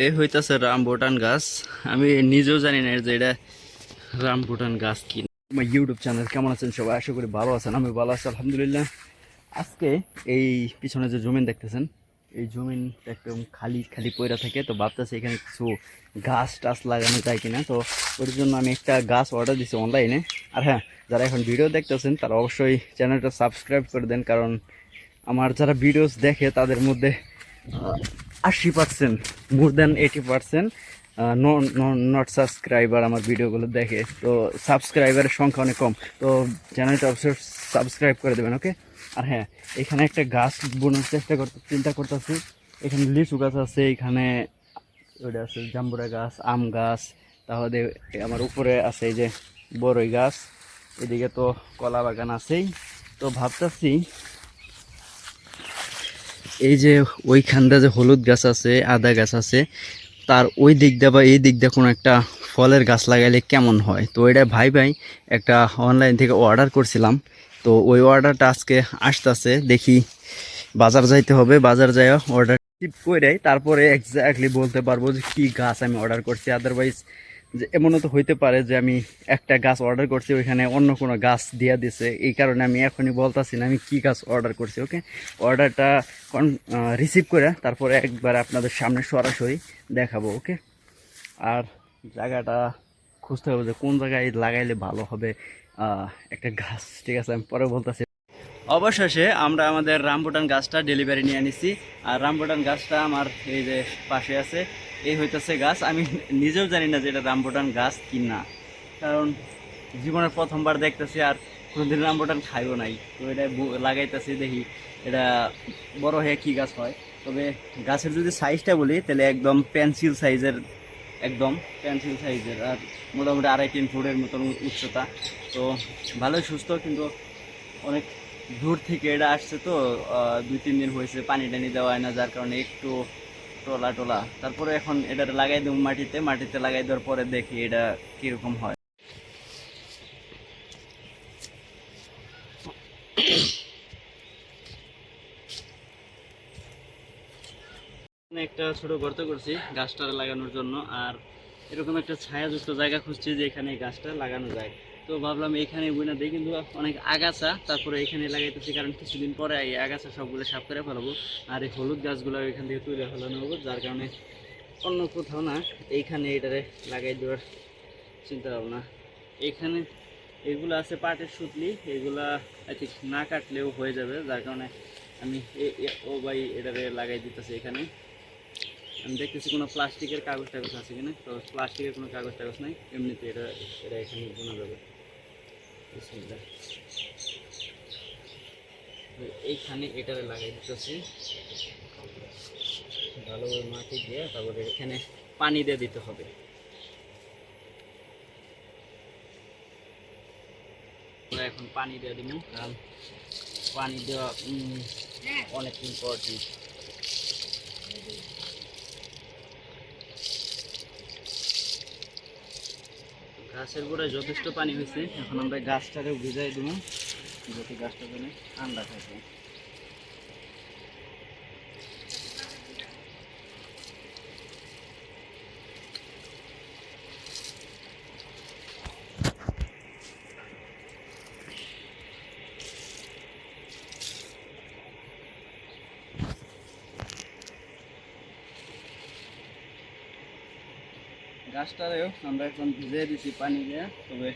এই হইতাছে রামবুটান গাছ। আমি নিজেও জানি না যে এটা রামবুটান গাছ কি। আমার ইউটিউব চ্যানেল কেমন আছেন সবাই? আশা করি ভালো আছেন আমি ভালো আছি, আলহামদুলিল্লাহ। আজকে এই পিছনে যে জমিন দেখতেছেন, এই জমিন একদম খালি খালি পয়রা থাকে। তো ভাবতেছি এখানে কিছু গাছ টাছ লাগানো যায় কিনা। তো ওর জন্য আমি একটা গাছ অর্ডার দিছি অনলাইনে আর হ্যাঁ যারা এখন ভিডিও দেখতেছেন, তারা অবশ্যই চ্যানেলটা সাবস্ক্রাইব করে দেন। কারণ আমার যারা ভিডিওস দেখে, তাদের মধ্যে আশি percent more than eighty percent not subscriber আমার ভিডিওগুলো দেখে। তো সাবস্ক্রাইবারের সংখ্যা অনেক কম। তো চ্যানেলটা অবশ্যই সাবস্ক্রাইব করে দেবেন ওকে আর হ্যাঁ এখানে একটা গাছ বোনার চেষ্টা করতে, চিন্তা করতেছি। এখানে লিচু গাছ আছে, এখানে ওইটা আছে, জাম্বুরা গাছ, আম গাছ, তাহলে আমার উপরে আছে এই যে বড়ই গাছ, এদিকে তো কলা বাগান আছেই। তো ভাবতেছি এই যে ওইখানটা যে হলুদ গাছ আছে, আদা গাছ আছে, তার ওই দিক দিয়ে বা এই দিক দিয়ে কোনো একটা ফলের গাছ লাগাইলে কেমন হয়? তো এটা ভাই ভাই একটা অনলাইন থেকে অর্ডার করছিলাম। তো ওই অর্ডারটা আজকে আসতেছে, দেখি বাজার যাইতে হবে। বাজার যাই অর্ডার টিপ করে তারপরে এক্স্যাক্টলি বলতে পারব যে কী গাছ আমি অর্ডার করছি। আদারওয়াইজ যে এমনও তো হইতে পারে যে আমি একটা গাছ অর্ডার করছি, ওইখানে অন্য কোনো গাছ দিয়ে দিছে। এই কারণে আমি এখনই বলতাছি না আমি কী গাছ অর্ডার করছি ওকে অর্ডারটা কন রিসিভ করে তারপরে একবার আপনাদের সামনে সরাসরি দেখাবো ওকে আর জায়গাটা খুঁজতে হবে যে কোন জায়গায় লাগাইলে ভালো হবে একটা গাছ, ঠিক আছে? আমি পরে বলতেছি। অবশেষে আমরা আমাদের রামবুটান গাছটা ডেলিভারি নিয়ে আনিছি। আর রামবুটান গাছটা আমার এই যে পাশে আছে, এই হইতেছে গাছ। আমি নিজেও জানি না যে এটা রামবুটান গাছ কি না কারণ জীবনের প্রথমবার দেখতেছি আর কোনোদিন রামবুটান খাইও নাই। তো এটা লাগাইতেছি, দেখি এটা বড় হয়ে কি গাছ হয়। তবে গাছের যদি সাইজটা বলি, তাহলে একদম পেন্সিল সাইজের একদম পেন্সিল সাইজের আর মোটামুটি আড়াই তিন ফুটের মতন উচ্চতা। তো ভালোই সুস্থ, কিন্তু অনেক দূর থেকে এটা আসছে তো দুই, তিন দিন হয়েছে পানি টানি দেওয়া হয় না, যার কারণে একটু টোলা টোলা। তারপরে এখন এটা লাগাই দেবো মাটিতে মাটিতে লাগাই দেওয়ার পরে দেখি এটা কীরকম হয়। একটা ছোট গর্ত করছি গাছটা লাগানোর জন্য, আর এরকম একটা ছায়াযুক্ত জায়গা খুঁজছি যে এখানে গাছটা লাগানো যায়। তো ভাবলাম এখানে বুনা দিই কিন্তু অনেক আগাছা, তারপরে এখানে লাগাইতেছি, কারণ কিছুদিন পরে এই আগাছা সবগুলো সাফ করে ফেলাবো। আর এই হলুদ গাছগুলো এখান থেকে তুলে ফেলানো হব যার কারণে অন্য কোথাও না এইখানে এটারে লাগাই দেওয়ার চিন্তা ভাবনা। এখানে এগুলো আছে পাটের সুতলি, এগুলা আই থিঙ্ক না কাটলেও হয়ে যাবে, যার কারণে আমি ও ভাই এটারে লাগাই দিতেছি এখানে। আমি দেখতেছি কোনো প্লাস্টিকের কাগজ টাগজ আছে কিনা, তো প্লাস্টিকের কোনো কাগজ টাগজ নাই, এমনিতে এটা এটা এখানে বোনা যাবে। এইখানে এটারে লাগাই দিতেছি। ভালোভাবে মাটি দিয়ে তারপরে এখানে পানি দিয়ে দিতে হবে। এখন পানি দিয়ে দিব, কারণ পানি দেওয়া অনেক ইম্পর্টেন্ট গাছের গোড়ায় যথেষ্ট পানি হয়েছে। এখন আমরা গাছটাকে ভিজাই দেবো, যাতে গাছটা যেন ঠান্ডা থাকে। গাছটারেও আমরা এখন ভিজিয়ে দিছি পানি দিয়ে। তবে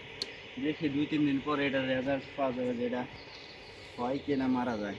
দেখি দুই, তিন দিন পরে এটা রেজাল্ট পাওয়া যাবে যেটা হয় কিনা মারা যায়।